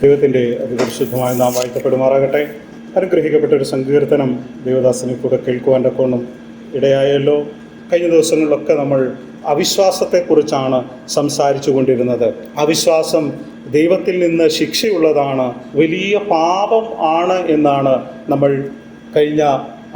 ദൈവത്തിന്റെ അതിപരിശുദ്ധമായ നാം വായിക്കപ്പെടുമാറാകട്ടെ അനുഗ്രഹിക്കപ്പെട്ട ഒരു സങ്കീർത്തനം ദേവദാസിനെ കൂടെ കേൾക്കുവാൻ തക്കോണം ഇടയായല്ലോ. കഴിഞ്ഞ ദിവസങ്ങളിലൊക്കെ നമ്മൾ അവിശ്വാസത്തെക്കുറിച്ചാണ് സംസാരിച്ചു കൊണ്ടിരുന്നത് അവിശ്വാസം ദൈവത്തിൽ നിന്ന് ശിക്ഷയുള്ളതാണ് വലിയ പാപം ആണ് എന്നാണ് നമ്മൾ കഴിഞ്ഞ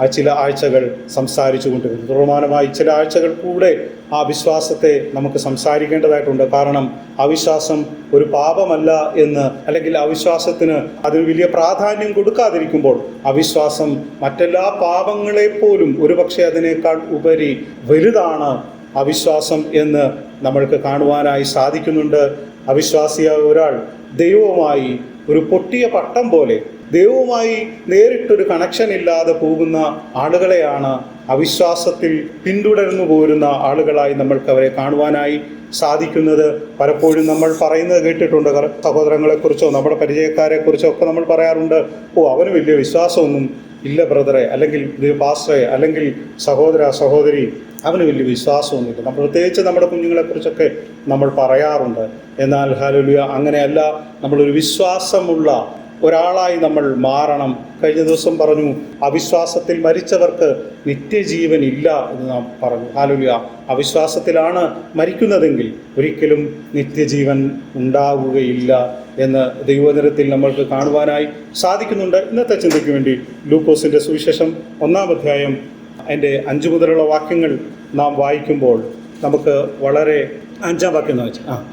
ചില ആഴ്ചകൾ സംസാരിച്ചു കൊണ്ടിരുന്നു. തുടർമാനമായി ചില ആഴ്ചകൾ കൂടെ ആ വിശ്വാസത്തെ നമുക്ക് സംസാരിക്കേണ്ടതായിട്ടുണ്ട്. കാരണം അവിശ്വാസം ഒരു പാപമല്ല എന്ന് അല്ലെങ്കിൽ അവിശ്വാസത്തിന് അതിന് വലിയ പ്രാധാന്യം കൊടുക്കാതിരിക്കുമ്പോൾ അവിശ്വാസം മറ്റെല്ലാ പാപങ്ങളെപ്പോലും ഒരുപക്ഷെ അതിനേക്കാൾ ഉപരി വലുതാണ് അവിശ്വാസം എന്ന് നമ്മൾക്ക് കാണുവാനായി സാധിക്കുന്നുണ്ട്. അവിശ്വാസിയായ ഒരാൾ ദൈവവുമായി ഒരു പൊട്ടിയ പട്ടം പോലെ ദൈവവുമായി നേരിട്ടൊരു കണക്ഷൻ ഇല്ലാതെ പോകുന്ന ആളുകളെയാണ് അവിശ്വാസത്തിൽ പിന്തുടർന്നു പോരുന്ന ആളുകളായി നമ്മൾക്ക് അവരെ കാണുവാനായി സാധിക്കുന്നത്. പലപ്പോഴും നമ്മൾ പറയുന്നത് കേട്ടിട്ടുണ്ട് സഹോദരങ്ങളെക്കുറിച്ചോ നമ്മുടെ പരിചയക്കാരെക്കുറിച്ചോ ഒക്കെ നമ്മൾ പറയാറുണ്ട് ഓ അവന് വലിയ വിശ്വാസമൊന്നും ഇല്ല ബ്രദറെ. അല്ലെങ്കിൽ പാസ്റ്ററെ. അല്ലെങ്കിൽ സഹോദര സഹോദരി അവന് വലിയ വിശ്വാസമൊന്നുമില്ല. നമ്മൾ പ്രത്യേകിച്ച് നമ്മുടെ കുഞ്ഞുങ്ങളെക്കുറിച്ചൊക്കെ നമ്മൾ പറയാറുണ്ട്. എന്നാൽ ഹാലുലിയ അങ്ങനെയല്ല. നമ്മളൊരു വിശ്വാസമുള്ള ഒരാളായി നമ്മൾ മാറണം. കഴിഞ്ഞ ദിവസം പറഞ്ഞു അവിശ്വാസത്തിൽ മരിച്ചവർക്ക് നിത്യജീവൻ ഇല്ല എന്ന് നാം പറഞ്ഞു. ഹാലുലിയ. അവിശ്വാസത്തിലാണ് മരിക്കുന്നതെങ്കിൽ ഒരിക്കലും നിത്യജീവൻ ഉണ്ടാവുകയില്ല എന്ന് ദൈവനിരത്തിൽ നമ്മൾക്ക് കാണുവാനായി സാധിക്കുന്നുണ്ട്. ഇന്നത്തെ ചിന്തയ്ക്ക് വേണ്ടി ലൂക്കോസിന്റെ സുവിശേഷം ഒന്നാം അധ്യായം അതിന്റെ അഞ്ചു മുതലുള്ള വാക്യങ്ങൾ നാം വായിക്കുമ്പോൾ നമുക്ക് വളരെ അഞ്ചാം വാക്യം എന്ന് വെച്ചാൽ ആ.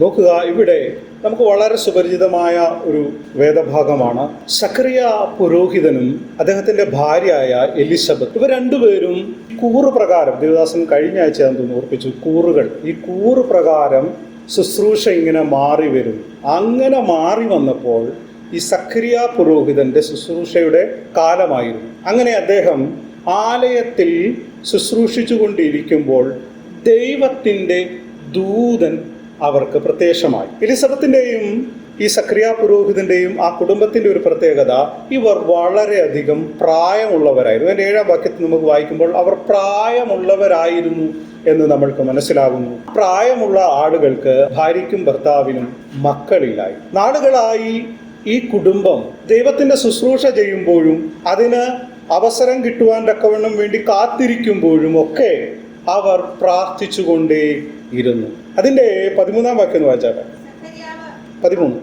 നോക്കുക ഇവിടെ നമുക്ക് വളരെ സുപരിചിതമായ ഒരു വേദഭാഗമാണ്. സക്രിയ പുരോഹിതനും അദ്ദേഹത്തിന്റെ ഭാര്യയായ എലിസബത്ത്. ഇവർ രണ്ടുപേരും കൂറ് പ്രകാരം ദേവദാസൻ കഴിഞ്ഞ ആഴ്ച തോന്നുന്നു ഓർപ്പിച്ചു കൂറുകൾ. ഈ കൂറ് പ്രകാരം ശുശ്രൂഷ ഇങ്ങനെ മാറി വരുന്നു അങ്ങനെ മാറി വന്നപ്പോൾ ഈ സക്രിയ പുരോഹിതന്റെ ശുശ്രൂഷയുടെ കാലമായിരുന്നു. അങ്ങനെ അദ്ദേഹം ആലയത്തിൽ ശുശ്രൂഷിച്ചു കൊണ്ടിരിക്കുമ്പോൾ ദൈവത്തിന്റെ ദൂതൻ അവർക്ക് പ്രത്യക്ഷമായി. എലിസബത്തിന്റെയും ഈ സക്രിയ പുരോഹിതന്റെയും ആ കുടുംബത്തിന്റെ ഒരു പ്രത്യേകത ഇവർ വളരെയധികം പ്രായമുള്ളവരായിരുന്നു. എന്റെ ഏഴാം വാക്യത്തിൽ നമുക്ക് വായിക്കുമ്പോൾ അവർ പ്രായമുള്ളവരായിരുന്നു എന്ന് നമ്മൾക്ക് മനസ്സിലാകുന്നു. പ്രായമുള്ള ആളുകൾക്ക് ഭാര്യയ്ക്കും ഭർത്താവിനും മക്കളില്ലായി നാളുകളായി ഈ കുടുംബം ദൈവത്തിന്റെ ശുശ്രൂഷ ചെയ്യുമ്പോഴും അതിന് അവസരം കിട്ടുവാൻ തക്കവണ്ണം വേണ്ടി കാത്തിരിക്കുമ്പോഴും ഒക്കെ അവർ പ്രാർത്ഥിച്ചുകൊണ്ടേ ഇരുന്നു അതിന്റെ പതിമൂന്നാം വാക്യം വായിച്ചാൽ പതിമൂന്ന്.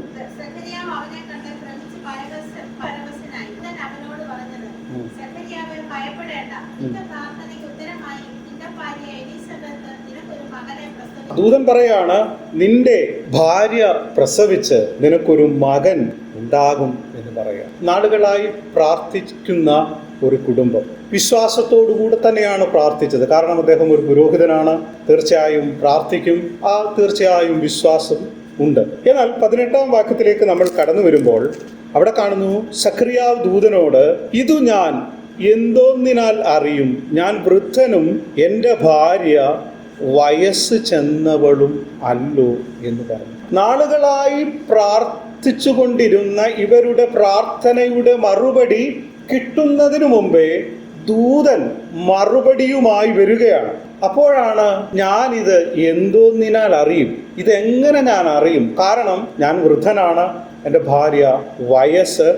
ദൂതൻ പറയാണ് നിന്റെ ഭാര്യ പ്രസവിച്ച് നിനക്കൊരു മകൻ ഉണ്ടാകും എന്ന് പറയാം. നാടുകളായി പ്രാർത്ഥിക്കുന്ന ഒരു കുടുംബം. വിശ്വാസത്തോടുകൂടെ തന്നെയാണ് പ്രാർത്ഥിച്ചത്. കാരണം അദ്ദേഹം ഒരു പുരോഹിതനാണ്. തീർച്ചയായും പ്രാർത്ഥിക്കും. ആ തീർച്ചയായും വിശ്വാസം ഉണ്ട്. എന്നാൽ പതിനെട്ടാം വാക്യത്തിലേക്ക് നമ്മൾ കടന്നു വരുമ്പോൾ അവിടെ കാണുന്നു സക്രിയാവ് ദൂതനോട് ഇതു ഞാൻ എന്തോന്നിനാൽ അറിയും? ഞാൻ വൃദ്ധനും എന്റെ ഭാര്യ വയസ്സ് ചെന്നവളും അല്ലോ എന്ന് പറഞ്ഞു. നാളുകളായി പ്രാർത്ഥിച്ചുകൊണ്ടിരുന്ന ഇവരുടെ പ്രാർത്ഥനയുടെ മറുപടി കിട്ടുന്നതിനു മുമ്പേ ദൂതൻ മറുപടിയുമായി വരികയാണ്. അപ്പോഴാണ് ഞാനിത് എന്തോന്നിനാൽ അറിയും. ഇതെങ്ങനെ ഞാൻ അറിയും? കാരണം ഞാൻ വൃദ്ധനാണ്. എന്റെ ഭാര്യ വയസ്സ്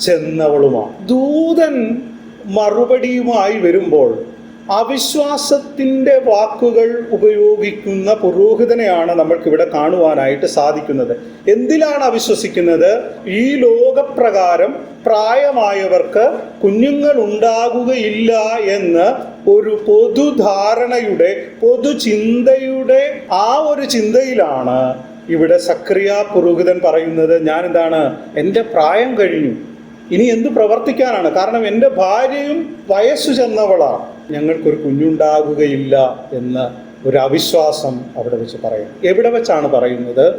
ചെന്നവളുമാണ്. ദൂതൻ മറുപടിയുമായി വരുമ്പോൾ അവിശ്വാസത്തിന്റെ വാക്കുകൾ ഉപയോഗിക്കുന്ന പുരോഹിതനെയാണ് നമ്മൾക്ക് ഇവിടെ കാണുവാനായിട്ട് സാധിക്കുന്നത്. എന്തിലാണ് അവിശ്വസിക്കുന്നത്? ഈ ലോകപ്രകാരം പ്രായമായവർക്ക് കുഞ്ഞുങ്ങൾ ഉണ്ടാകുകയില്ല എന്ന് ഒരു പൊതുധാരണയുടെ പൊതുചിന്തയുടെ ആ ഒരു ചിന്തയിലാണ് ഇവിടെ സക്രിയ പുരോഹിതൻ പറയുന്നത്. ഞാൻ എന്താണ് എന്റെ പ്രായം കഴിഞ്ഞു. ഇനി എന്ത് പ്രവർത്തിക്കാനാണ്? കാരണം എന്റെ ഭാര്യയും വയസ്സു ചെന്നവളാണ്. ഞങ്ങൾക്കൊരു കുഞ്ഞുണ്ടാകുകയില്ല എന്ന് ഒരു അവിശ്വാസം അവിടെ വെച്ച് പറയും. എവിടെ വെച്ചാണ് പറയുന്നത്?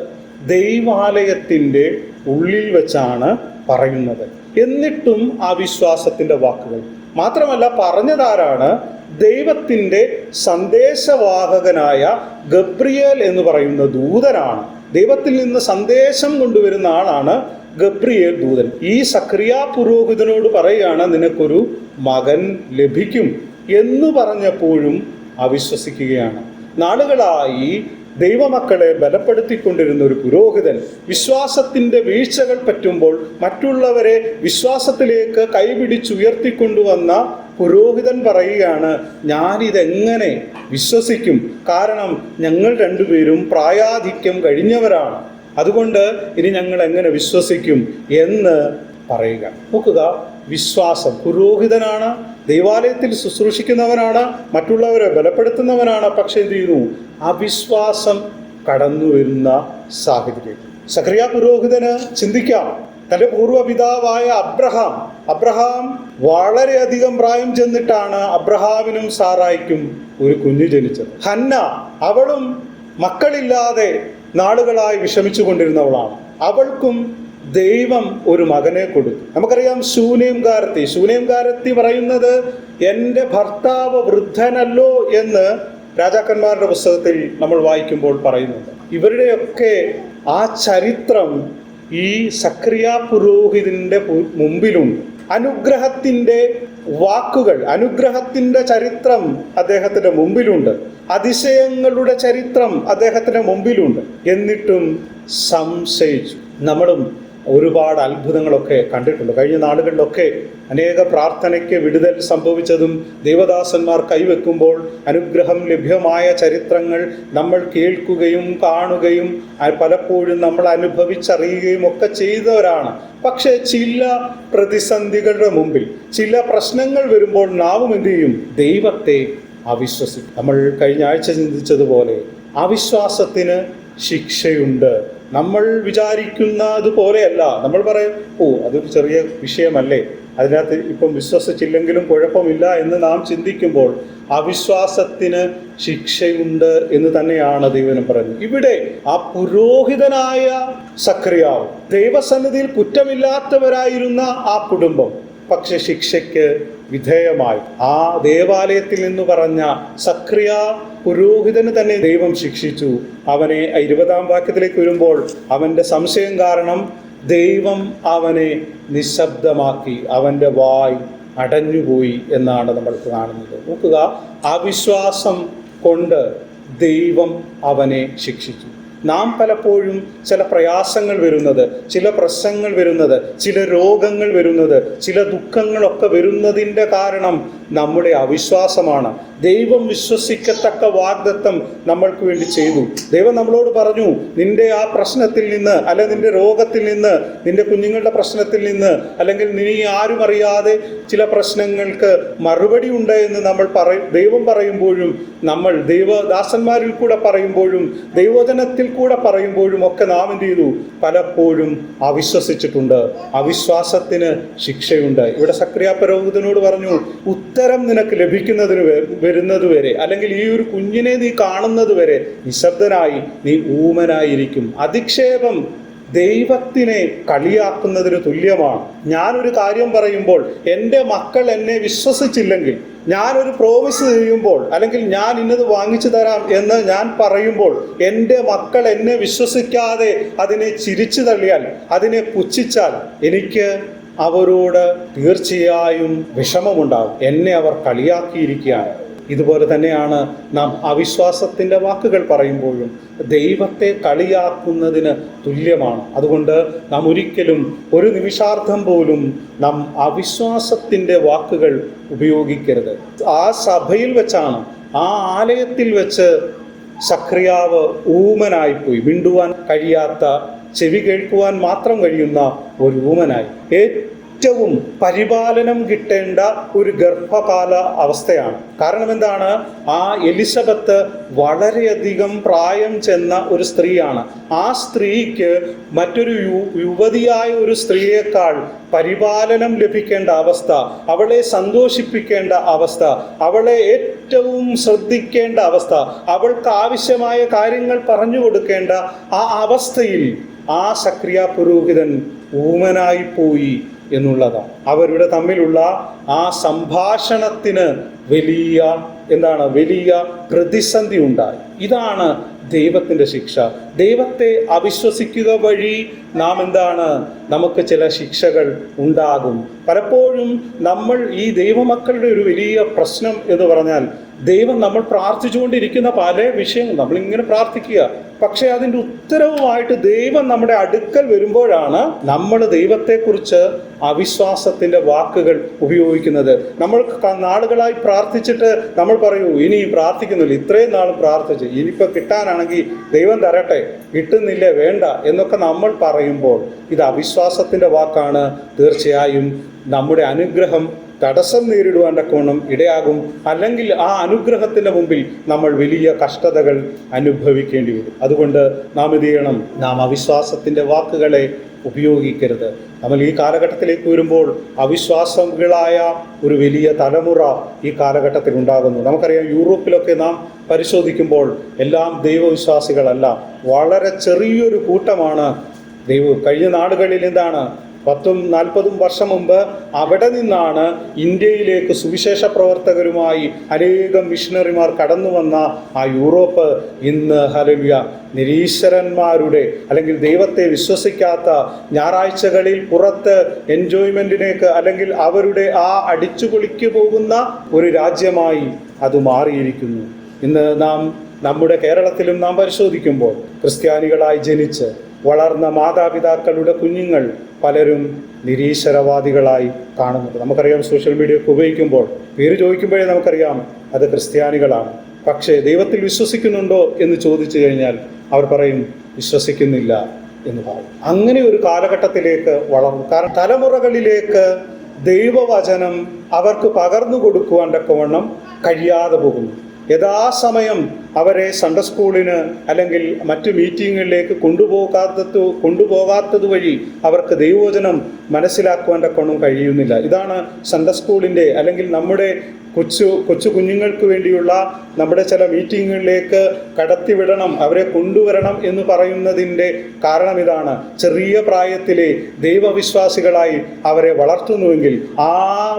ദൈവാലയത്തിന്റെ ഉള്ളിൽ വെച്ചാണ് പറയുന്നത്. എന്നിട്ടും ആ വിശ്വാസത്തിന്റെ വാക്കുകൾ. മാത്രമല്ല പറഞ്ഞതാരാണ്? ദൈവത്തിന്റെ സന്ദേശവാഹകനായ ഗബ്രിയേൽ എന്ന് പറയുന്ന ദൂതനാണ്. ദൈവത്തിൽ നിന്ന് സന്ദേശം കൊണ്ടുവരുന്ന ആളാണ് ഗബ്രിയേൽ ദൂതൻ. ഈ സക്രിയ പുരോഹിതനോട് പറയുകയാണ് നിനക്കൊരു മകൻ ലഭിക്കും. എന്ന് പറഞ്ഞപ്പോഴും അവിശ്വസിക്കുകയാണ്. നാളുകളായി ദൈവമക്കളെ ബലപ്പെടുത്തിക്കൊണ്ടിരുന്ന ഒരു പുരോഹിതൻ വിശ്വാസത്തിന്റെ വീഴ്ചകൾ പറ്റുമ്പോൾ മറ്റുള്ളവരെ വിശ്വാസത്തിലേക്ക് കൈപിടിച്ചുയർത്തിക്കൊണ്ടുവന്ന പുരോഹിതൻ പറയുകയാണ് ഞാനിതെങ്ങനെ വിശ്വസിക്കും? കാരണം ഞങ്ങൾ രണ്ടുപേരും പ്രായാധിക്യം കഴിഞ്ഞവരാണ്. അതുകൊണ്ട് ഇനി ഞങ്ങൾ എങ്ങനെ വിശ്വസിക്കും? എന്ന് പറയുക. നോക്കുക വിശ്വാസം. പുരോഹിതനാണ് ദൈവാലയത്തിൽ ശുശ്രൂഷിക്കുന്നവനാണ് മറ്റുള്ളവരെ ബലപ്പെടുത്തുന്നവനാണ്. പക്ഷെ എന്ത് ചെയ്യുന്നു? അവിശ്വാസം കടന്നു വരുന്ന സാഹചര്യം സക്രിയ പുരോഹിതന് ചിന്തിക്കാം. തന്റെ പൂർവപിതാവായ അബ്രഹാം അബ്രഹാം വളരെയധികം പ്രായം ചെന്നിട്ടാണ് അബ്രഹാമിനും സാറായിക്കും ഒരു കുഞ്ഞു ജനിച്ചത്. ഹന്ന അവളും മക്കളില്ലാതെ നാളുകളായി വിഷമിച്ചു കൊണ്ടിരുന്നവളാണ് അവൾക്കും ദൈവം ഒരു മകനെ കൊടുത്തു. നമുക്കറിയാം ശൂനേംകാരത്തി ശൂനേംകാരത്തി പറയുന്നത് എന്റെ ഭർത്താവ് വൃദ്ധനല്ലോ എന്ന് രാജാക്കന്മാരുടെ പുസ്തകത്തിൽ നമ്മൾ വായിക്കുമ്പോൾ പറയുന്നുണ്ട്. ഇവരുടെയൊക്കെ ആ ചരിത്രം ഈ സക്രിയ പുരോഹിതന്റെ മുമ്പിലുണ്ട് അനുഗ്രഹത്തിന്റെ വാക്കുകൾ അനുഗ്രഹത്തിന്റെ ചരിത്രം അദ്ദേഹത്തിന്റെ മുമ്പിലുണ്ട്. അതിശയങ്ങളുടെ ചരിത്രം അദ്ദേഹത്തിന്റെ മുമ്പിലുണ്ട്. എന്നിട്ടും സംശയിച്ചു. നമ്മളും ഒരുപാട് അത്ഭുതങ്ങളൊക്കെ കണ്ടിട്ടുണ്ട്. കഴിഞ്ഞ നാളുകളിലൊക്കെ അനേക പ്രാർത്ഥനയ്ക്ക് വിടുതൽ സംഭവിച്ചതും ദേവദാസന്മാർ കൈവെക്കുമ്പോൾ അനുഗ്രഹം ലഭ്യമായ ചരിത്രങ്ങൾ നമ്മൾ കേൾക്കുകയും കാണുകയും പലപ്പോഴും നമ്മൾ അനുഭവിച്ചറിയുകയും ഒക്കെ ചെയ്തവരാണ്. പക്ഷേ ചില പ്രതിസന്ധികളുടെ മുമ്പിൽ ചില പ്രശ്നങ്ങൾ വരുമ്പോൾ നാവും എന്ത് ചെയ്യും? ദൈവത്തെ അവിശ്വസിക്കും. നമ്മൾ കഴിഞ്ഞ ആഴ്ച ചിന്തിച്ചതുപോലെ അവിശ്വാസത്തിന് ശിക്ഷയുണ്ട്. നമ്മൾ വിചാരിക്കുന്നത് പോലെയല്ല നമ്മൾ പറയും ഓ അതൊരു ചെറിയ വിഷയമല്ലേ. അതിനകത്ത് ഇപ്പം വിശ്വസിച്ചില്ലെങ്കിലും കുഴപ്പമില്ല എന്ന് നാം ചിന്തിക്കുമ്പോൾ അവിശ്വാസത്തിന് ശിക്ഷയുണ്ട് എന്ന് തന്നെയാണ് ദൈവനം പറയുന്നത്. ഇവിടെ ആ പുരോഹിതനായ സക്രിയാവ് ദൈവസന്നിധിയിൽ കുറ്റമില്ലാത്തവരായിരുന്ന ആ കുടുംബം പക്ഷെ ശിക്ഷയ്ക്ക് വിധേയമായി. ആ ദേവാലയത്തിൽ നിന്ന് പറഞ്ഞ സക്രിയ പുരോഹിതന് തന്നെ ദൈവം ശിക്ഷിച്ചു. അവനെ ഇരുപതാം വാക്യത്തിലേക്ക് വരുമ്പോൾ അവന്റെ സംശയം കാരണം ദൈവം അവനെ നിശബ്ദമാക്കി അവന്റെ വായ് അടഞ്ഞുപോയി എന്നാണ് നമ്മൾ കാണുന്നത്. നോക്കുക അവിശ്വാസം കൊണ്ട് ദൈവം അവനെ ശിക്ഷിച്ചു. നാം പലപ്പോഴും ചില പ്രയാസങ്ങൾ വരുന്നത് ചില പ്രശ്നങ്ങൾ വരുന്നത് ചില രോഗങ്ങൾ വരുന്നത് ചില ദുഃഖങ്ങളൊക്കെ വരുന്നതിന്റെ കാരണം നമ്മുടെ അവിശ്വാസമാണ്. ദൈവം വിശ്വസിക്കത്തക്ക വാഗ്ദത്തം നമ്മൾക്ക് വേണ്ടി ചെയ്തു. ദൈവം നമ്മളോട് പറഞ്ഞു നിന്റെ ആ പ്രശ്നത്തിൽ നിന്ന് അല്ലെ നിന്റെ രോഗത്തിൽ നിന്ന് നിന്റെ കുഞ്ഞുങ്ങളുടെ പ്രശ്നത്തിൽ നിന്ന് അല്ലെങ്കിൽ നീ ആരും അറിയാതെ ചില പ്രശ്നങ്ങൾക്ക് മറുപടി ഉണ്ട് എന്ന് നമ്മൾ പറയും ദൈവം പറയുമ്പോഴും നമ്മൾ ദൈവദാസന്മാരിൽ കൂടെ പറയുമ്പോഴും ദൈവജനത്തിൽ കൂടെ പറയുമ്പോഴും ഒക്കെ നാം എന്ത് ചെയ്തു? പലപ്പോഴും അവിശ്വസിച്ചിട്ടുണ്ട്. അവിശ്വാസത്തിന് ശിക്ഷയുണ്ട്. ഇവിടെ സക്രിയ പുരോഹിതനോട് പറഞ്ഞു ഉത്തരം നിനക്ക് ലഭിക്കുന്നതിന് വരുന്നത് വരെ അല്ലെങ്കിൽ ഈ ഒരു കുഞ്ഞിനെ നീ കാണുന്നത് വരെ നിശബ്ദനായി നീ ഊമനായിരിക്കും. അധിക്ഷേപം ദൈവത്തിനെ കളിയാക്കുന്നതിന് തുല്യമാണ്. ഞാനൊരു കാര്യം പറയുമ്പോൾ എന്റെ മക്കൾ എന്നെ വിശ്വസിച്ചില്ലെങ്കിൽ ഞാനൊരു പ്രോമിസ് ചെയ്യുമ്പോൾ അല്ലെങ്കിൽ ഞാൻ ഇന്നത് വാങ്ങിച്ചു തരാം എന്ന് ഞാൻ പറയുമ്പോൾ എന്റെ മക്കൾ എന്നെ വിശ്വസിക്കാതെ അതിനെ ചിരിച്ചു തള്ളിയാൽ അതിനെ പുച്ഛിച്ചാൽ എനിക്ക് അവരോട് തീർച്ചയായും വിഷമമുണ്ടാകും. എന്നെ അവർ കളിയാക്കിയിരിക്കുകയാണ്. ഇതുപോലെ തന്നെയാണ് നാം അവിശ്വാസത്തിന്റെ വാക്കുകൾ പറയുമ്പോഴും ദൈവത്തെ കളിയാക്കുന്നതിന് തുല്യമാണ്. അതുകൊണ്ട് നാം ഒരിക്കലും ഒരു നിമിഷാർത്ഥം പോലും നാം അവിശ്വാസത്തിന്റെ വാക്കുകൾ ഉപയോഗിക്കരുത്. ആ സഭയിൽ വെച്ചാണ് ആ ആലയത്തിൽ വെച്ച് സക്രിയാവ് ഊമനായിപ്പോയി. മിണ്ടുവാൻ കഴിയാത്ത ചെവി കേൾക്കുവാൻ മാത്രം കഴിയുന്ന ഒരു ഊമനായി. ഏറ്റവും പരിപാലനം കിട്ടേണ്ട ഒരു ഗർഭകാല അവസ്ഥയാണ്. കാരണം എന്താണ്? ആ എലിസബത്ത് വളരെയധികം പ്രായം ചെന്ന ഒരു സ്ത്രീയാണ്. ആ സ്ത്രീക്ക് മറ്റൊരു യു- യുവതിയായ ഒരു സ്ത്രീയേക്കാൾ പരിപാലനം ലഭിക്കേണ്ട അവസ്ഥ അവളെ സന്തോഷിപ്പിക്കേണ്ട അവസ്ഥ അവളെ ഏറ്റവും ശ്രദ്ധിക്കേണ്ട അവസ്ഥ അവൾക്ക് ആവശ്യമായ കാര്യങ്ങൾ പറഞ്ഞു കൊടുക്കേണ്ട ആ അവസ്ഥയിൽ ആ സക്രിയ പുരോഹിതൻ ഊമനായി പോയി. എന്നുള്ളതാണ്. അവരുടെ തമ്മിലുള്ള ആ സംഭാഷണത്തിന് വലിയ എന്താണ് വലിയ പ്രതിസന്ധി ഉണ്ടായി. ഇതാണ് ദൈവത്തിന്റെ ശിക്ഷ. ദൈവത്തെ അവിശ്വസിക്കുക വഴി നാം എന്താണ്? നമുക്ക് ചില ശിക്ഷകൾ ഉണ്ടാകും. പലപ്പോഴും നമ്മൾ ഈ ദൈവമക്കളുടെ ഒരു വലിയ പ്രശ്നം എന്ന് പറഞ്ഞാൽ ദൈവം നമ്മൾ പ്രാർത്ഥിച്ചുകൊണ്ടിരിക്കുന്ന പല വിഷയങ്ങൾ നമ്മളിങ്ങനെ പ്രാർത്ഥിക്കുക. പക്ഷേ അതിന്റെ ഉത്തരവുമായിട്ട് ദൈവം നമ്മുടെ അടുക്കൽ വരുമ്പോഴാണ് നമ്മൾ ദൈവത്തെക്കുറിച്ച് അവിശ്വാസത്തിന്റെ വാക്കുകൾ ഉപയോഗിക്കുന്നത്. നമ്മൾ നാളുകളായി പ്രാർത്ഥിച്ചിട്ട് നമ്മൾ പറയൂ ഇനി പ്രാർത്ഥിക്കുന്നില്ല ഇത്രയും നാളും പ്രാർത്ഥിച്ചു ഇനിയിപ്പോൾ കിട്ടാനാണെങ്കിൽ ദൈവം തരട്ടെ കിട്ടുന്നില്ലേ വേണ്ട എന്നൊക്കെ നമ്മൾ പറയുമ്പോൾ ഇത് അവിശ്വാസത്തിന്റെ വാക്കാണ്. തീർച്ചയായും നമ്മുടെ അനുഗ്രഹം തടസ്സം നേരിടുവാൻ കോണം ഇടയാകും. അല്ലെങ്കിൽ ആ അനുഗ്രഹത്തിന്റെ മുമ്പിൽ നമ്മൾ വലിയ കഷ്ടതകൾ അനുഭവിക്കേണ്ടി വരും. അതുകൊണ്ട് നാം ഇത് ചെയ്യണം? നാം അവിശ്വാസത്തിന്റെ വാക്കുകളെ ഉപയോഗിക്കരുത്. നമ്മൾ ഈ കാലഘട്ടത്തിലേക്ക് വരുമ്പോൾ അവിശ്വാസങ്ങളായ ഒരു വലിയ തലമുറ ഈ കാലഘട്ടത്തിൽ ഉണ്ടാകുന്നു. നമുക്കറിയാം യൂറോപ്പിലൊക്കെ നാം പരിശോധിക്കുമ്പോൾ എല്ലാം ദൈവവിശ്വാസികളല്ല. വളരെ ചെറിയൊരു കൂട്ടമാണ് ദൈവം കഴിഞ്ഞ നാടുകളിൽ എന്താണ്? പത്തും നാൽപ്പതും വർഷം മുമ്പ് അവിടെ നിന്നാണ് ഇന്ത്യയിലേക്ക് സുവിശേഷ പ്രവർത്തകരുമായി അനേകം മിഷണറിമാർ കടന്നു വന്ന ആ യൂറോപ്പ് ഇന്ന് ഹലവ്യ നിരീശ്വരന്മാരുടെ അല്ലെങ്കിൽ ദൈവത്തെ വിശ്വസിക്കാത്ത ഞായറാഴ്ചകളിൽ പുറത്ത് എൻജോയ്മെന്റിനേക്ക് അല്ലെങ്കിൽ അവരുടെ ആ അടിച്ചു അടിച്ചുപൊളിക്ക് പോകുന്ന ഒരു രാജ്യമായി അത് മാറിയിരിക്കുന്നു. ഇന്ന് നാം നമ്മുടെ കേരളത്തിലും നാം പരിശോധിക്കുമ്പോൾ ക്രിസ്ത്യാനികളായി ജനിച്ച് വളർന്ന മാതാപിതാക്കളുടെ കുഞ്ഞുങ്ങൾ പലരും നിരീശ്വരവാദികളായി കാണുന്നുണ്ട്. നമുക്കറിയാം സോഷ്യൽ മീഡിയ ഒക്കെ ഉപയോഗിക്കുമ്പോൾ പേര് ചോദിക്കുമ്പോഴേ നമുക്കറിയാം അത് ക്രിസ്ത്യാനികളാണ്. പക്ഷേ ദൈവത്തിൽ വിശ്വസിക്കുന്നുണ്ടോ എന്ന് ചോദിച്ചു കഴിഞ്ഞാൽ അവർ പറയും വിശ്വസിക്കുന്നില്ല എന്ന് പറയും. അങ്ങനെ ഒരു കാലഘട്ടത്തിലേക്ക് വളർന്നു. കാരണം തലമുറകളിലേക്ക് ദൈവവചനം അവർക്ക് പകർന്നു കൊടുക്കുവാൻ തക്കവണ്ണം കഴിയാതെ പോകുന്നു. യഥാസമയം അവരെ സൺഡേ സ്കൂളിന് അല്ലെങ്കിൽ മറ്റു മീറ്റിങ്ങുകളിലേക്ക് കൊണ്ടുപോകാത്തത് കൊണ്ടുപോകാത്തത് വഴി അവർക്ക് ദൈവവചനം മനസ്സിലാക്കുവാൻ കൊണ്ടും കഴിയുന്നില്ല. ഇതാണ് സൺഡേ സ്കൂളിന്റെ അല്ലെങ്കിൽ നമ്മുടെ കൊച്ചു കൊച്ചു കുഞ്ഞുങ്ങൾക്ക് വേണ്ടിയുള്ള നമ്മുടെ ചില മീറ്റിങ്ങുകളിലേക്ക് കടത്തിവിടണം അവരെ കൊണ്ടുവരണം എന്ന് പറയുന്നതിന്റെ കാരണം ഇതാണ്. ചെറിയ പ്രായത്തിലെ ദൈവവിശ്വാസികളായി അവരെ വളർത്തുന്നുവെങ്കിൽ ആ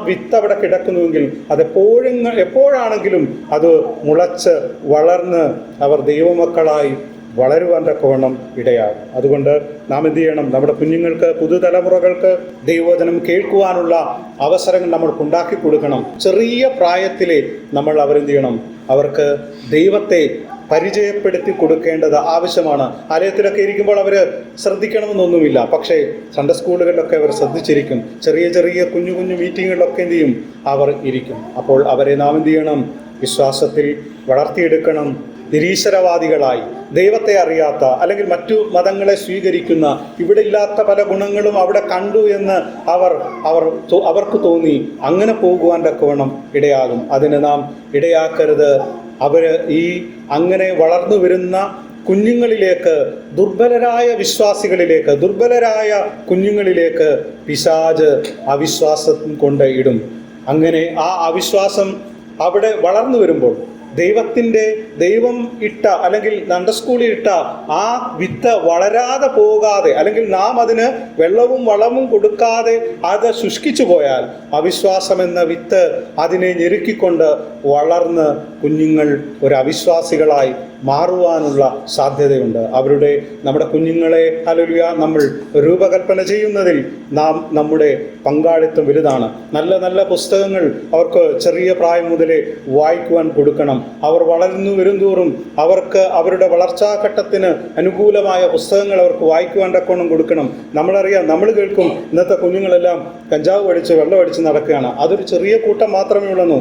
വിത്ത് അവിടെ കിടക്കുന്നുവെങ്കിൽ അതെപ്പോഴും എപ്പോഴാണെങ്കിലും അത് മുളച്ച് വളർന്ന് അവർ ദൈവമക്കളായി വളരുവാൻ തക്കവണ്ണം ഇടയാകും. അതുകൊണ്ട് നാം എന്ത് ചെയ്യണം? നമ്മുടെ കുഞ്ഞുങ്ങൾക്ക് പുതുതലമുറകൾക്ക് ദൈവവചനം കേൾക്കുവാനുള്ള അവസരങ്ങൾ നമ്മൾക്ക് ഉണ്ടാക്കി കൊടുക്കണം. ചെറിയ പ്രായത്തിലെ നമ്മൾ അവരെന്ത് ചെയ്യണം? അവർക്ക് ദൈവത്തെ പരിചയപ്പെടുത്തി കൊടുക്കേണ്ടത് ആവശ്യമാണ്. ആലയത്തിലൊക്കെ ഇരിക്കുമ്പോൾ അവർ ശ്രദ്ധിക്കണമെന്നൊന്നുമില്ല. പക്ഷേ സൺഡേ സ്കൂളുകളിലൊക്കെ അവർ ശ്രദ്ധിച്ചിരിക്കും. ചെറിയ ചെറിയ കുഞ്ഞു കുഞ്ഞു മീറ്റിങ്ങുകളിലൊക്കെ എന്ത് ചെയ്യും? അവർ ഇരിക്കും. അപ്പോൾ അവരെ നാം എന്ത് ചെയ്യണം? വിശ്വാസത്തിൽ വളർത്തിയെടുക്കണം. നിരീശ്വരവാദികളായി. ദൈവത്തെ അറിയാത്ത അല്ലെങ്കിൽ മറ്റു മതങ്ങളെ സ്വീകരിക്കുന്ന ഇവിടെ ഇല്ലാത്ത പല ഗുണങ്ങളും അവിടെ കണ്ടു എന്ന് അവർ അവർ അവർക്ക് തോന്നി അങ്ങനെ പോകുവാൻ തക്കവണ്ണം ഇടയാകും. അതിന് നാം ഇടയാക്കരുത്. അവർ ഈ അങ്ങനെ വളർന്നു വരുന്ന കുഞ്ഞുങ്ങളിലേക്ക് ദുർബലരായ വിശ്വാസികളിലേക്ക് ദുർബലരായ കുഞ്ഞുങ്ങളിലേക്ക് പിശാജ് അവിശ്വാസം കൊണ്ട് ഇടും. അങ്ങനെ ആ അവിശ്വാസം അവിടെ വളർന്നു വരുമ്പോൾ ദൈവത്തിന്റെ ദൈവം ഇട്ട അല്ലെങ്കിൽ നണ്ട സ്കൂളിൽ ഇട്ട ആ വിത്ത് വളരാതെ പോകാതെ അല്ലെങ്കിൽ നാം അതിന് വെള്ളവും വളവും കൊടുക്കാതെ അത് ശുഷ്കിച്ചു പോയാൽ അവിശ്വാസം എന്ന വിത്ത് അതിനെ ഞെരുക്കിക്കൊണ്ട് വളർന്ന് കുഞ്ഞുങ്ങൾ ഒരു അവിശ്വാസികളായി മാറുവാനുള്ള സാധ്യതയുണ്ട്. അവരുടെ നമ്മുടെ കുഞ്ഞുങ്ങളെ അലലുക നമ്മൾ രൂപകൽപ്പന ചെയ്യുന്നതിൽ നാം നമ്മുടെ പങ്കാളിത്തം വലുതാണ്. നല്ല നല്ല പുസ്തകങ്ങൾ അവർക്ക് ചെറിയ പ്രായം മുതലേ വായിക്കുവാൻ കൊടുക്കണം. അവർ വളർന്നു വരുംതോറും അവർക്ക് അവരുടെ വളർച്ചാഘട്ടത്തിന് അനുകൂലമായ പുസ്തകങ്ങൾ അവർക്ക് വായിക്കുവാൻ തക്കോണം കൊടുക്കണം. നമ്മളറിയാം നമ്മൾ കേൾക്കും ഇന്നത്തെ കുഞ്ഞുങ്ങളെല്ലാം കഞ്ചാവ് അടിച്ച് വെള്ളം അടിച്ച് നടക്കുകയാണ്. അതൊരു ചെറിയ കൂട്ടം മാത്രമേ ഉള്ളൂ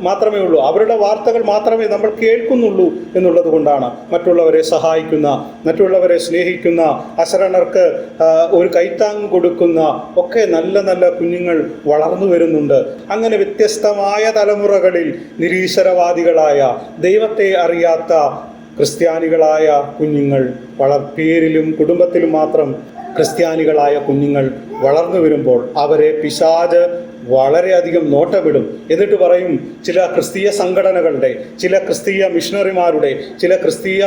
മാത്രമേ ഉള്ളൂ. അവരുടെ വാർത്തകൾ മാത്രമേ നമ്മൾ കേൾക്കുന്നുള്ളൂ എന്നുള്ളത് കൊണ്ടാണ് മറ്റുള്ളവരെ സഹായിക്കുന്ന മറ്റുള്ളവരെ സ്നേഹിക്കുന്ന അശരണർക്ക് ഒരു കൈത്താങ് കൊടുക്കുന്ന ഒക്കെ നല്ല നല്ല കുഞ്ഞുങ്ങൾ വളർന്നു വരുന്നുണ്ട്. അങ്ങനെ വ്യത്യസ്തമായ തലമുറകളിൽ നിരീശ്വരവാദികളായ ദൈവത്തെ അറിയാത്ത ക്രിസ്ത്യാനികളായ കുഞ്ഞുങ്ങൾ വളർ പേരിലും കുടുംബത്തിലും മാത്രം ക്രിസ്ത്യാനികളായ കുഞ്ഞുങ്ങൾ വളർന്നു വരുമ്പോൾ അവരെ പിശാജ് വളരെയധികം നോട്ടമിടും. എന്നിട്ട് പറയും ചില ക്രിസ്തീയ സംഘടനകളുടെ ചില ക്രിസ്തീയ മിഷണറിമാരുടെ ചില ക്രിസ്തീയ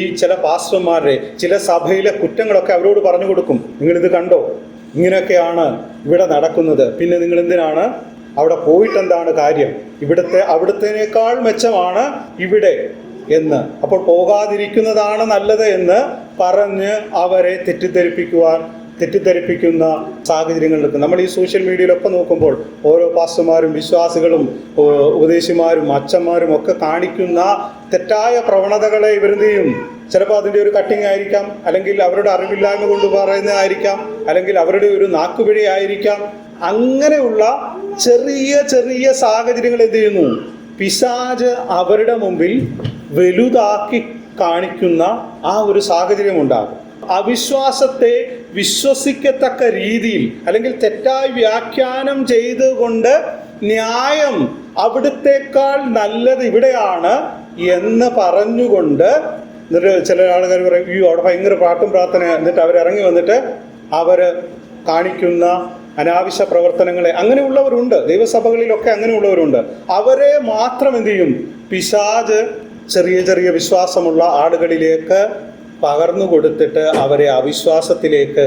ഈ ചില പാസ്റ്റർമാരുടെ ചില സഭയിലെ കുറ്റങ്ങളൊക്കെ അവരോട് പറഞ്ഞു കൊടുക്കും. നിങ്ങളിത് കണ്ടോ? ഇങ്ങനെയൊക്കെയാണ് ഇവിടെ നടക്കുന്നത്. പിന്നെ നിങ്ങൾ എന്തിനാണ് അവിടെ പോയിട്ട് എന്താണ് കാര്യം? ഇവിടുത്തെ അവിടുത്തേനേക്കാൾ മെച്ചമാണ് ഇവിടെ എന്ന്. അപ്പോൾ പോകാതിരിക്കുന്നതാണ് നല്ലത് എന്ന് പറഞ്ഞ് അവരെ തെറ്റിദ്ധരിപ്പിക്കുവാൻ തെറ്റിദ്ധരിപ്പിക്കുന്ന സാഹചര്യങ്ങളിലൊക്കെ നമ്മൾ ഈ സോഷ്യൽ മീഡിയയിലൊക്കെ നോക്കുമ്പോൾ ഓരോ പാസ്റ്റർമാരും വിശ്വാസികളും ഉപദേശിമാരും അച്ഛന്മാരും ഒക്കെ കാണിക്കുന്ന തെറ്റായ പ്രവണതകളെ ഇവരെന്ത് ചിലപ്പോൾ അതിന്റെ ഒരു കട്ടിങ് ആയിരിക്കാം അല്ലെങ്കിൽ അവരുടെ അറിവില്ലായ്മ കൊണ്ട് പറയുന്നതായിരിക്കാം അല്ലെങ്കിൽ അവരുടെ ഒരു നാക്കുപിഴ ആയിരിക്കാം. അങ്ങനെയുള്ള ചെറിയ ചെറിയ സാഹചര്യങ്ങൾ എന്ത് ചെയ്യുന്നു? പിശാജ് അവരുടെ മുമ്പിൽ വലുതാക്കി കാണിക്കുന്ന ആ ഒരു സാഹചര്യം ഉണ്ടാകും അവിശ്വാസത്തെ വിശ്വസിക്കത്തക്ക രീതിയിൽ അല്ലെങ്കിൽ തെറ്റായി വ്യാഖ്യാനം ചെയ്തുകൊണ്ട് ന്യായം അവിടുത്തേക്കാൾ നല്ലത് ഇവിടെയാണ് എന്ന് പറഞ്ഞുകൊണ്ട് എന്നിട്ട് ചില ആൾക്കാർ പറയും അയ്യോ അവിടെ ഭയങ്കര പാട്ടും പ്രാർത്ഥന എന്നിട്ട് അവരിറങ്ങി വന്നിട്ട് അവർ കാണിക്കുന്ന അനാവശ്യ പ്രവർത്തനങ്ങളെ അങ്ങനെയുള്ളവരുണ്ട്. ദൈവസഭകളിലൊക്കെ അങ്ങനെയുള്ളവരുണ്ട്. അവരെ മാത്രം എന്ത് ചെയ്യും? പിശാജ് ചെറിയ ചെറിയ വിശ്വാസമുള്ള ആളുകളിലേക്ക് പകർന്നു കൊടുത്തിട്ട് അവരെ അവിശ്വാസത്തിലേക്ക്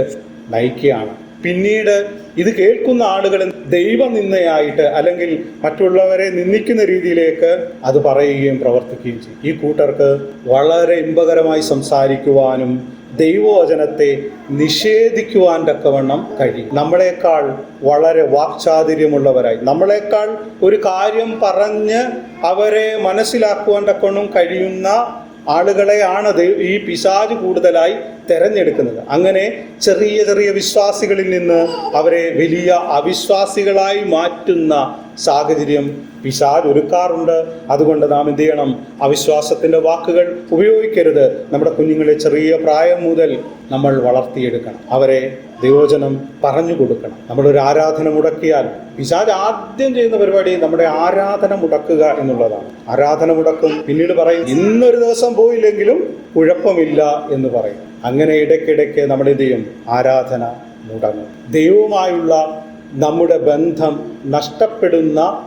നയിക്കുകയാണ്. പിന്നീട് ഇത് കേൾക്കുന്ന ആളുകൾ ദൈവനിന്ദയായിട്ട് അല്ലെങ്കിൽ മറ്റുള്ളവരെ നിന്ദിക്കുന്ന രീതിയിലേക്ക് അത് പറയുകയും പ്രവർത്തിക്കുകയും ചെയ്യും. ഈ കൂട്ടർക്ക് വളരെ ഇമ്പകരമായി സംസാരിക്കുവാനും ദൈവവചനത്തെ നിഷേധിക്കുവാൻ തക്കവണ്ണം കഴിയും. നമ്മളെക്കാൾ വളരെ വാക്ചാതുര്യമുള്ളവരായി. നമ്മളെക്കാൾ ഒരു കാര്യം പറഞ്ഞ് അവരെ മനസ്സിലാക്കുവാൻ തക്കവണ്ണം കഴിയുന്ന ആളുകളെയാണ് ഈ പിശാജ് കൂടുതലായി തെരഞ്ഞെടുക്കുന്നത്. അങ്ങനെ ചെറിയ ചെറിയ വിശ്വാസികളിൽ നിന്ന് അവരെ വലിയ അവിശ്വാസികളായി മാറ്റുന്ന സാഹചര്യം പിശാജ് ഒരുക്കാറുണ്ട്. അതുകൊണ്ട് നാം എന്ത് ചെയ്യണം? അവിശ്വാസത്തിന്റെ വാക്കുകൾ ഉപയോഗിക്കരുത്. നമ്മുടെ കുഞ്ഞുങ്ങളെ ചെറിയ പ്രായം മുതൽ നമ്മൾ വളർത്തിയെടുക്കണം. അവരെ ദൈവോചനം പറഞ്ഞു കൊടുക്കണം. നമ്മളൊരു ആരാധന മുടക്കിയാൽ പിശാജ് ആദ്യം ചെയ്യുന്ന പരിപാടി നമ്മുടെ ആരാധന മുടക്കുക എന്നുള്ളതാണ്. ആരാധന മുടക്കും പിന്നീട് പറയും ഇന്നൊരു ദിവസം പോയില്ലെങ്കിലും കുഴപ്പമില്ല എന്ന് പറയും. അങ്ങനെ ഇടയ്ക്കിടയ്ക്ക് നമ്മൾ ചെയ്യും? ആരാധന മുടങ്ങും. ദൈവവുമായുള്ള നമ്മുടെ ബന്ധം നഷ്ടപ്പെടുന്ന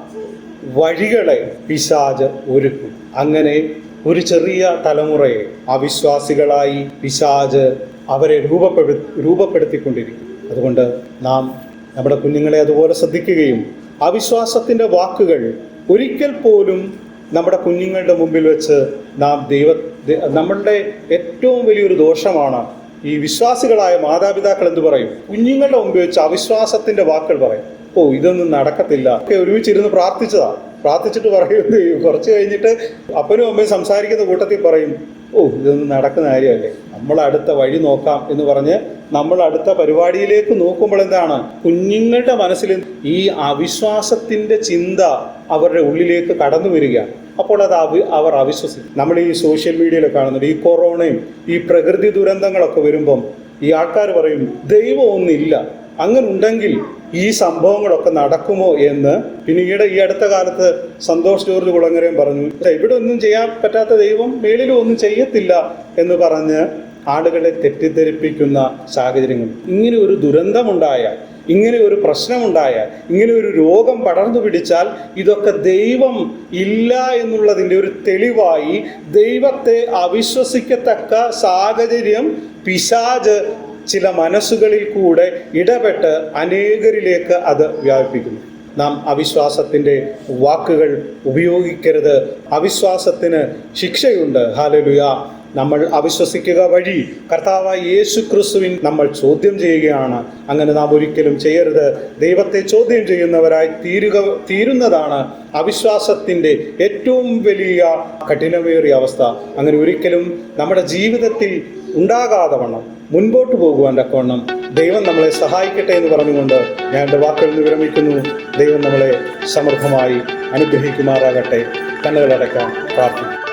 വഴികളെ പിശാജ് ഒരുക്കും. അങ്ങനെ ഒരു ചെറിയ തലമുറയെ അവിശ്വാസികളായി പിശാജ് അവരെ രൂപപ്പെടു രൂപപ്പെടുത്തിക്കൊണ്ടിരിക്കും അതുകൊണ്ട് നാം നമ്മുടെ കുഞ്ഞുങ്ങളെ അതുപോലെ ശ്രദ്ധിക്കുകയും അവിശ്വാസത്തിന്റെ വാക്കുകൾ ഒരിക്കൽ പോലും നമ്മുടെ കുഞ്ഞുങ്ങളുടെ മുമ്പിൽ വെച്ച് നാം ദൈവ നമ്മളുടെ ഏറ്റവും വലിയൊരു ദോഷമാണ് ഈ വിശ്വാസികളായ മാതാപിതാക്കൾ എന്ത് പറയും? കുഞ്ഞുങ്ങളുടെ മുമ്പിൽ വെച്ച് അവിശ്വാസത്തിന്റെ വാക്കുകൾ പറയും. ഓ ഇതൊന്നും നടക്കത്തില്ല. ഒക്കെ ഒരുമിച്ചിരുന്ന് പ്രാർത്ഥിച്ചതാ. പ്രാർത്ഥിച്ചിട്ട് പറയും. കുറച്ച് കഴിഞ്ഞിട്ട് അപ്പനും അമ്മയും സംസാരിക്കുന്ന കൂട്ടത്തിൽ പറയും ഓ ഇതൊന്നും നടക്കുന്ന കാര്യമല്ലേ? നമ്മൾ അടുത്ത വഴി നോക്കാം എന്ന് പറഞ്ഞ് നമ്മൾ അടുത്ത പരിപാടിയിലേക്ക് നോക്കുമ്പോൾ എന്താണ്? കുഞ്ഞുങ്ങളുടെ മനസ്സിൽ ഈ അവിശ്വാസത്തിന്റെ ചിന്ത അവരുടെ ഉള്ളിലേക്ക് കടന്നു വരികയാണ്. അപ്പോൾ അത് അവ അവർ അവിശ്വസിക്കും. നമ്മൾ ഈ സോഷ്യൽ മീഡിയയിൽ കാണുന്നുണ്ട് ഈ കൊറോണയും ഈ പ്രകൃതി ദുരന്തങ്ങളൊക്കെ വരുമ്പം ഈ ആൾക്കാർ പറയും ദൈവം ഒന്നില്ല അങ്ങനെ ഉണ്ടെങ്കിൽ ഈ സംഭവങ്ങളൊക്കെ നടക്കുമോ എന്ന് പിന്നീട് ഈ അടുത്ത കാലത്ത് സന്തോഷ് ജോർജ് കുളങ്ങരയും പറഞ്ഞു "ഇല്ല, ഇവിടെ ഒന്നും ചെയ്യാൻ പറ്റാത്ത ദൈവം മേളിലും ഒന്നും ചെയ്യത്തില്ല എന്ന് പറഞ്ഞ് ആളുകളെ തെറ്റിദ്ധരിപ്പിക്കുന്ന സാഹചര്യങ്ങൾ. ഇങ്ങനെ ഒരു ദുരന്തമുണ്ടായാൽ ഇങ്ങനെ ഒരു പ്രശ്നമുണ്ടായാൽ ഇങ്ങനെ ഒരു രോഗം പടർന്നു പിടിച്ചാൽ ഇതൊക്കെ ദൈവം ഇല്ല എന്നുള്ളതിന്റെ ഒരു തെളിവായി ദൈവത്തെ അവിശ്വസിക്കത്തക്ക സാഹചര്യം പിശാജ് ചില മനസ്സുകളിൽ കൂടെ ഇടപെട്ട് അനേകരിലേക്ക് അത് വ്യാപിപ്പിക്കുന്നു. നാം അവിശ്വാസത്തിന്റെ വാക്കുകൾ ഉപയോഗിക്കരുത്. അവിശ്വാസത്തിന് ശിക്ഷയുണ്ട്. ഹാലലുയ നമ്മൾ അവിശ്വസിക്കുക വഴി കർത്താവ് യേശു ക്രിസ്തുവിൻ നമ്മൾ ചോദ്യം ചെയ്യുകയാണ്. അങ്ങനെ നാം ഒരിക്കലും ചെയ്യരുത്. ദൈവത്തെ ചോദ്യം ചെയ്യുന്നവരായി തീരുക തീരുന്നതാണ് അവിശ്വാസത്തിന്റെ ഏറ്റവും വലിയ കഠിനമേറിയ അവസ്ഥ. അങ്ങനെ ഒരിക്കലും നമ്മുടെ ജീവിതത്തിൽ ഉണ്ടാകാതെ വണ്ണം. മുൻപോട്ട് പോകുവാൻ തക്കവണ്ണം ദൈവം നമ്മളെ സഹായിക്കട്ടെ എന്ന് പറഞ്ഞുകൊണ്ട് ഞാൻ എന്റെ വാക്കുകൾ വിരമിക്കുന്നു. ദൈവം നമ്മളെ സമൃദ്ധമായി അനുഗ്രഹിക്കുമാറാകട്ടെ. കണ്ണുകളടക്കാൻ പ്രാർത്ഥിക്കും